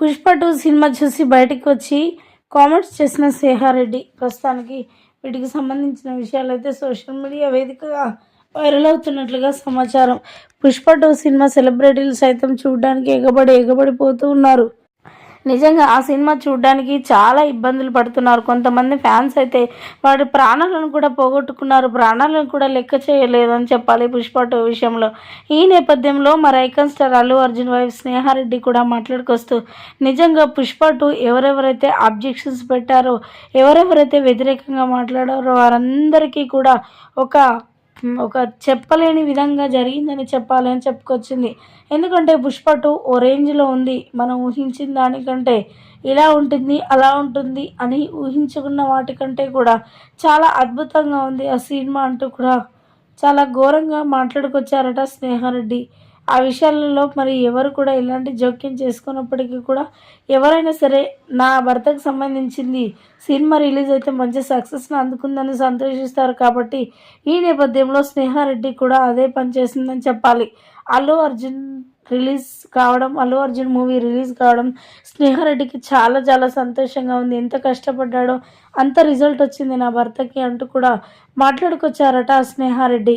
Pushpa two cinema చూసి బయటికి వచ్చి కామెంట్స్ చేసిన సేహారెడ్డి. ప్రస్తుతానికి వీటికి సంబంధించిన విషయాలు అయితే సోషల్ మీడియా వేదికగా వైరల్ అవుతున్నట్లుగా సమాచారం. పుష్ప టూ సినిమా సెలబ్రిటీలు సైతం చూడడానికి ఎగబడి ఎగబడిపోతూ ఉన్నారు. నిజంగా ఆ సినిమా చూడడానికి చాలా ఇబ్బందులు పడుతున్నారు. కొంతమంది ఫ్యాన్స్ అయితే వాడి ప్రాణాలను కూడా పోగొట్టుకున్నారు. ప్రాణాలను కూడా లెక్క చేయలేదని చెప్పాలి పుష్ప టూ విషయంలో. ఈ నేపథ్యంలో మరి icon star Allu Arjun wife Sneha Reddy కూడా మాట్లాడుకొస్తూ నిజంగా పుష్ప టూ ఎవరెవరైతే అబ్జెక్షన్స్ పెట్టారో ఎవరెవరైతే వ్యతిరేకంగా మాట్లాడారో వారందరికీ కూడా ఒక ఒక చెప్పలేని విధంగా జరిగిందని చెప్పాలి అని చెప్పుకొచ్చింది. ఎందుకంటే పుష్పటు ఓ రేంజ్లో ఉంది. మనం ఊహించిన దానికంటే ఇలా ఉంటుంది అలా ఉంటుంది అని ఊహించుకున్న వాటికంటే కూడా చాలా అద్భుతంగా ఉంది ఆ సినిమా అంటూ కూడా. చాలా ఘోరంగా మాట్లాడుకొచ్చారట స్నేహారెడ్డి. ఆ విషయాలలో మరి ఎవరు కూడా ఇలాంటి జోక్యం చేసుకున్నప్పటికీ కూడా ఎవరైనా సరే నా భర్తకు సంబంధించింది సినిమా రిలీజ్ అయితే మంచి సక్సెస్ని అందుకుందని సంతోషిస్తారు కాబట్టి ఈ నేపథ్యంలో స్నేహారెడ్డి కూడా అదే పని చేసిందని చెప్పాలి. అల్లు అర్జున్ రిలీజ్ కావడం అల్లు అర్జున్ మూవీ రిలీజ్ కావడం స్నేహారెడ్డికి చాలా చాలా సంతోషంగా ఉంది. ఎంత కష్టపడ్డాడో అంత రిజల్ట్ వచ్చింది నా భర్తకి అంటూ కూడా మాట్లాడుకొచ్చారట స్నేహారెడ్డి.